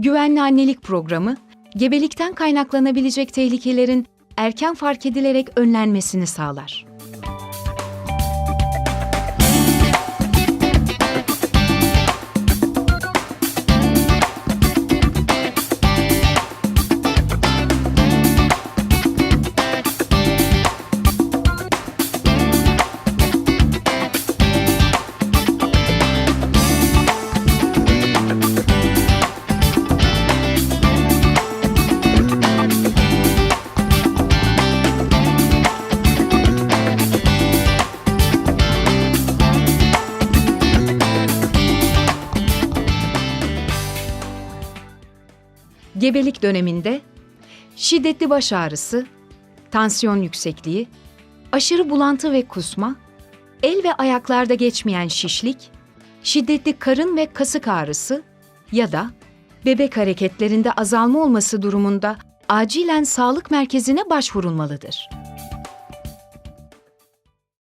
Güvenli annelik programı, gebelikten kaynaklanabilecek tehlikelerin erken fark edilerek önlenmesini sağlar. Gebelik döneminde şiddetli baş ağrısı, tansiyon yüksekliği, aşırı bulantı ve kusma, el ve ayaklarda geçmeyen şişlik, şiddetli karın ve kasık ağrısı ya da bebek hareketlerinde azalma olması durumunda acilen sağlık merkezine başvurulmalıdır.